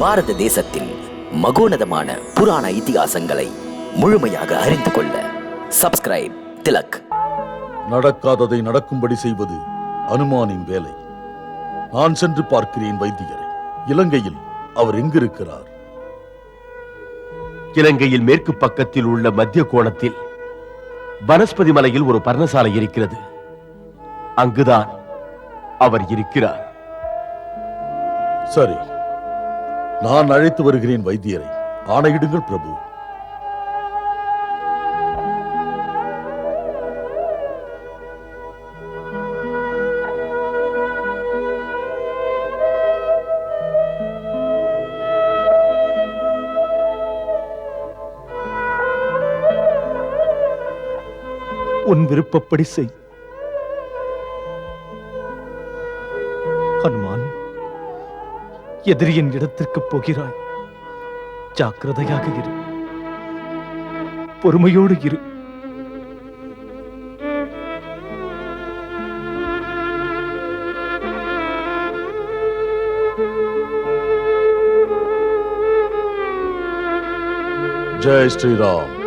பாரத தேசத்தின் மகோனதமான புராண இதிகாசங்களை முழுமையாக அறிந்து கொள்ள சப்ஸ்கிரைப் திலக். நடக்காததை நடக்கும்படி செய்வது அனுமானின் வேலை. நான் சென்று பார்க்கிறேன் வைத்தியரை இலங்கையில் அவர் எங்கிருக்கிறார்? இலங்கையில் மேற்கு பக்கத்தில் உள்ள மத்திய கோணத்தில் வனஸ்பதி மலையில் ஒரு பர்ணசாலை இருக்கிறது. அங்குதான் அவர் இருக்கிறார். சரி நான் அழைத்து வருகிறேன் வைத்தியரை. ஆணையிடுங்கள் பிரபு. உன் விருப்பப்படி செய். ஹனுமான். எதிரியின் இடத்திற்கு போகிறாய். ஜாக்கிரதையாக இரு. பொறுமையோடு இரு. ஜெய் ஸ்ரீராம்.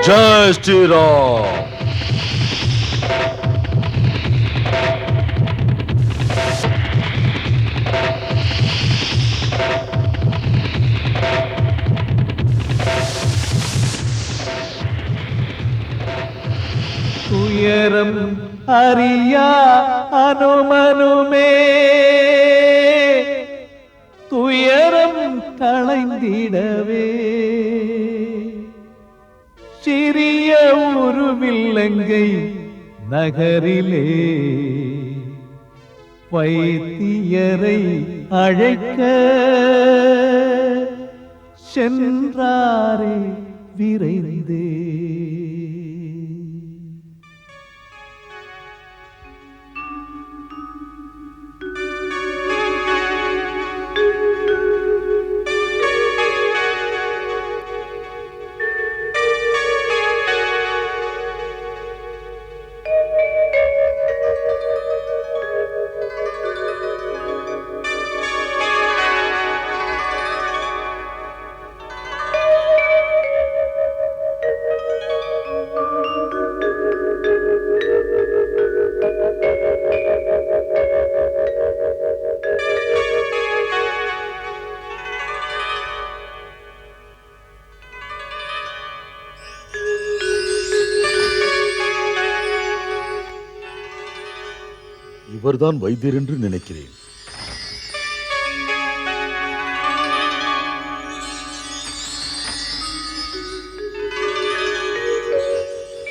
ஜெய் ஸ்ரீராம். நேரம் அறியா அனுமனுமே. துயரம் களைந்திடவே. சிறிய உருவில்லங்கை நகரிலே வைத்தியரை அழைக்க சென்றாரே விரைந்தே. இவர்தான் வைத்தியர் என்று நினைக்கிறேன்.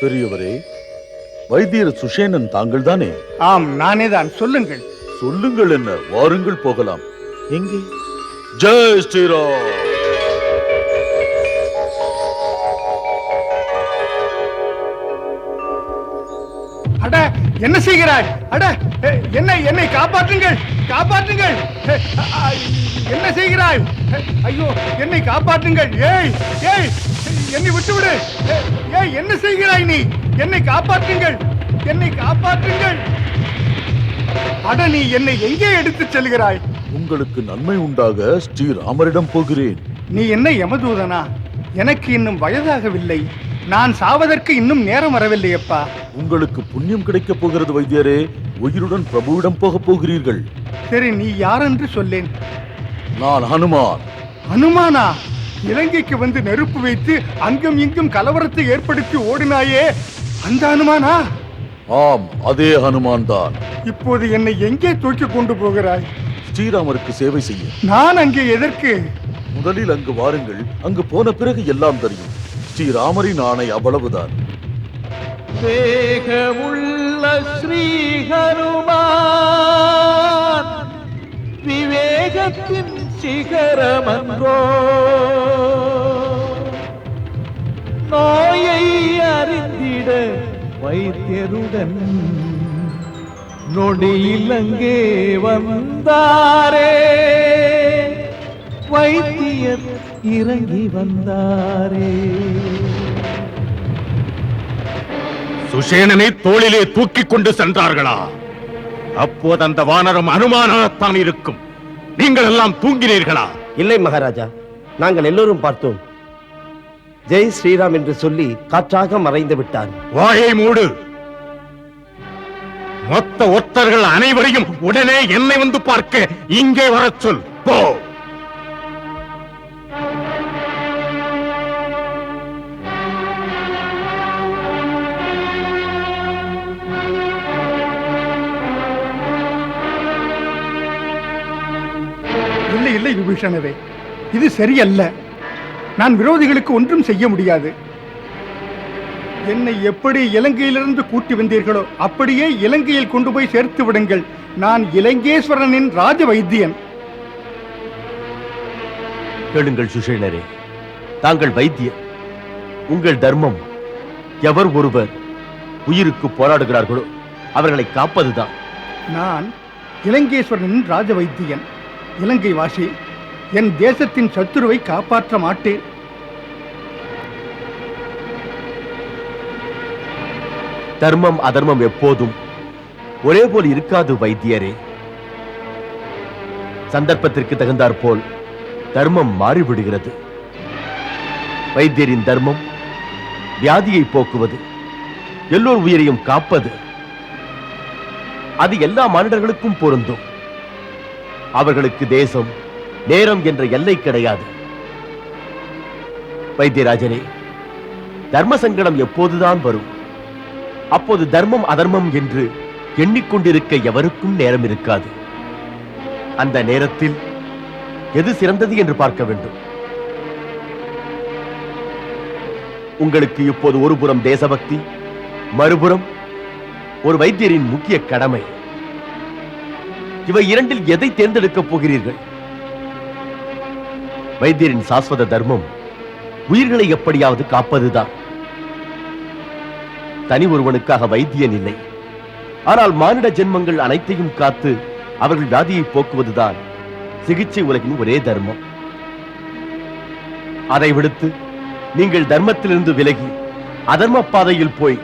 பெரியவரே வைத்தியர் சுஷேனன் தாங்கள் தானே ஆம் நானே தான் சொல்லுங்கள். சொல்லுங்கள் என்ன வாருங்கள் போகலாம். எங்கே? ஜெய் ஸ்ரீராம்! என்ன செய்கிறாய்? அட என்னை என்னை காப்பாற்றுங்கள் காப்பாற்றுங்கள். என்ன செய்கிறாய்? ஐயோ என்னை காப்பாற்றுங்கள். ஏய் ஏய் என்னை விட்டுவிடு. ஏய் என்ன செய்கிறாய் நீ? என்னை காப்பாற்றுங்கள் என்னை காப்பாற்றுங்கள். அட நீ என்னை எங்கே எடுத்துச் செல்கிறாய்? உங்களுக்கு நன்மை உண்டாக ஸ்ரீராமரிடம் போகிறேன். நீ என்ன யமதூதனா? எனக்கு இன்னும் வயதாகவில்லை. நான் சாவதற்கு இன்னும் நேரம் வரவில்லையப்பா. உங்களுக்கு புண்ணியம் கிடைக்கப் போகிறது வைத்தியரே. உயிருடன் பிரபுவிடம் போகப் போகிறீர்கள். சரி நீ யாரென்று சொல்லேன்? நான் ஹனுமான். அனுமானா இலங்கைக்கு வந்து நெருப்பு வைத்து அங்கும் இங்கும் கலவரத்தை ஏற்படுத்தி ஓடினாயே. அந்த அனுமானா ஆம் அதே ஹனுமான் தான். இப்போது என்னை எங்கே தூக்கி கொண்டு போகிறாய்? ஸ்ரீராமருக்கு சேவை செய்ய. நான் அங்கே எதற்கு? முதலில் அங்கு வாருங்கள். அங்கு போன பிறகு எல்லாம் தெரியும். ஸ்ரீராமரின் ஆணை அவ்வளவுதான். வேகமுள்ள ஸ்ரீ ஹனுமான் விவேகத்தின் சிகரமன்றோ? நோயை அறிந்திட வைத்தியருடன் நொடியில் அங்கே வந்தாரே. வைத்தியர் இறங்கி வந்தாரே. சுஷேனனை தோளிலே தூக்கிக் கொண்டு சென்றார்களா? அப்போது அந்த வானரம் அனுமானத்தான் இருக்கும். நீங்கள் எல்லாம் தூங்கினீர்களா? இல்லை மகாராஜா நாங்கள் எல்லோரும் பார்த்தோம். ஜெய் ஸ்ரீராம் என்று சொல்லி காற்றாக மறைந்து விட்டார். வாயை மூடு. மொத்த ஒத்தர்கள் அனைவரையும் உடனே என்னை வந்து பார்க்க இங்கே வரச் சொல். போ. இல்லை விபீஷணரே இது சரியல்ல. நான் விரோதிகளுக்கு ஒன்றும் செய்ய முடியாது. என்னை எப்படி இலங்கையிலிருந்து கூட்டி வந்தீர்களோ அப்படியே இலங்கையில் கொண்டு போய் சேர்த்து விடுங்கள். நான் இலங்கேஸ்வரனின் ராஜ வைத்தியன் கேளுங்கள் சுஷேனரே தாங்கள் வைத்தியர். உங்கள் தர்மம் எவர் ஒருவர் உயிருக்கு போராடுகிறார்களோ அவர்களை காப்பதுதான். நான் இலங்கேஸ்வரனின் ராஜ வைத்தியன் இலங்கை வாசி என் தேசத்தின் சத்துருவை காப்பாற்ற மாட்டேன் தர்மம் அதர்மம் எப்போதும் ஒரே போல் இருக்காது வைத்தியரே. சந்தர்ப்பத்திற்கு தகுந்தாற் போல் தர்மம் மாறிவிடுகிறது. வைத்தியரின் தர்மம் வியாதியை போக்குவது எல்லோர் உயிரையும் காப்பது அது எல்லா மானிடர்களுக்கும் பொருந்தும். அவர்களுக்கு தேசம் நேரம் என்ற எல்லை கிடையாது. வைத்தியராஜனே தர்ம சங்கடம் எப்போதுதான் வரும். அப்போது தர்மம் அதர்மம் என்று எண்ணிக்கொண்டிருக்க எவருக்கும் நேரம் இருக்காது. அந்த நேரத்தில் எது சிறந்தது என்று பார்க்க வேண்டும். உங்களுக்கு இப்போது ஒரு புறம் தேசபக்தி மறுபுறம் ஒரு வைத்தியரின் முக்கிய கடமை. இவை இரண்டில் எதை தேர்ந்தெடுக்கப் போகிறீர்கள்? வைத்தியரின் சாஸ்வத தர்மம் உயிர்களை எப்படியாவது காப்பதுதான். தனி ஒருவனுக்காக வைத்தியன் இல்லை. ஆனால் மானிட ஜென்மங்கள் அனைத்தையும் காத்து அவர்கள் வியாதியை போக்குவதுதான் சிகிச்சை உலகின் ஒரே தர்மம். அதை விடுத்து நீங்கள் தர்மத்திலிருந்து விலகி அதர்ம பாதையில் போய்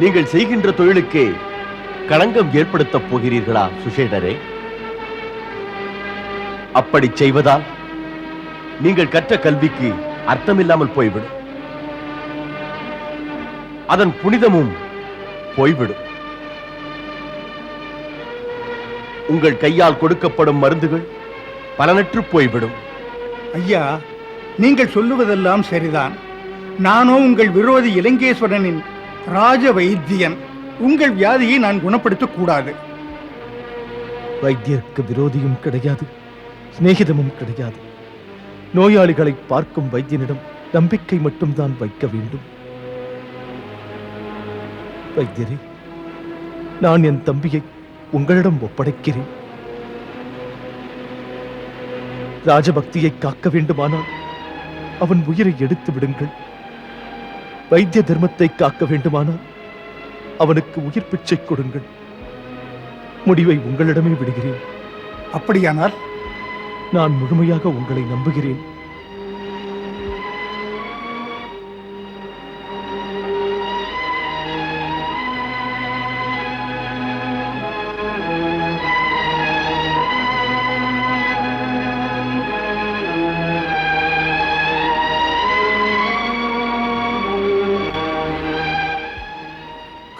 நீங்கள் செய்கின்ற தொழிலுக்கே களங்கம் ஏற்படுத்தப் போகிறீர்களா சுஷேடரே அப்படி செய்வதால் நீங்கள் கற்ற கல்விக்கு அர்த்தமில்லாமல் போய்விடும். அதன் புனிதமும் போய்விடும். உங்கள் கையால் கொடுக்கப்படும் மருந்துகள் பலனற்று போய்விடும். ஐயா நீங்கள் சொல்லுவதெல்லாம் சரிதான். நானோ உங்கள் விரோதி இலங்கேஸ்வரனின் ராஜ வைத்தியன். உங்கள் வியாதியை நான் குணப்படுத்தக் கூடாது வைத்தியருக்கு விரோதியும் கிடையாது சிநேகிதமும் கிடையாது. நோயாளிகளை பார்க்கும் வைத்தியனிடம் நம்பிக்கை மட்டும்தான் வைக்க வேண்டும். வைத்தியரே நான் என் தம்பியை உங்களிடம் ஒப்படைக்கிறேன். ராஜபக்தியை காக்க வேண்டுமானால் அவன் உயிரை எடுத்து விடுங்கள். வைத்திய தர்மத்தை காக்க வேண்டுமானால் அவனுக்கு உயிர் பிச்சை கொடுங்கள். முடிவை உங்களிடமே விடுகிறேன். அப்படியானால்? நான் முழுமையாக உங்களை நம்புகிறேன்.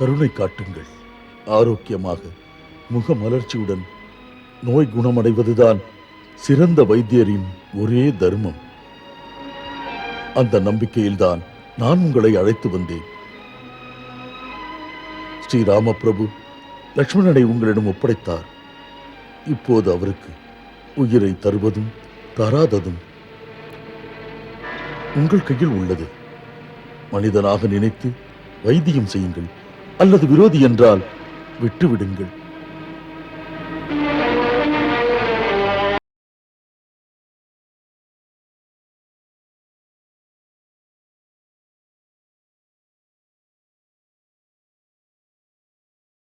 கருணை காட்டுங்கள். ஆரோக்கியமாக முக மலர்ச்சியுடன் நோய் குணமடைவதுதான் சிறந்த வைத்தியரின் ஒரே தர்மம். அந்த நம்பிக்கையில்தான் நான் உங்களை அழைத்து வந்தேன். ஸ்ரீராம பிரபு லக்ஷ்மணனை உங்களிடம் ஒப்படைத்தார். இப்போது அவருக்கு உயிரை தருவதும் தராததும் உங்கள் கையில் உள்ளது. மனிதனாக நினைத்து வைத்தியம் செய்யுங்கள். அல்லது விரோதி என்றால் விட்டுவிடுங்கள்.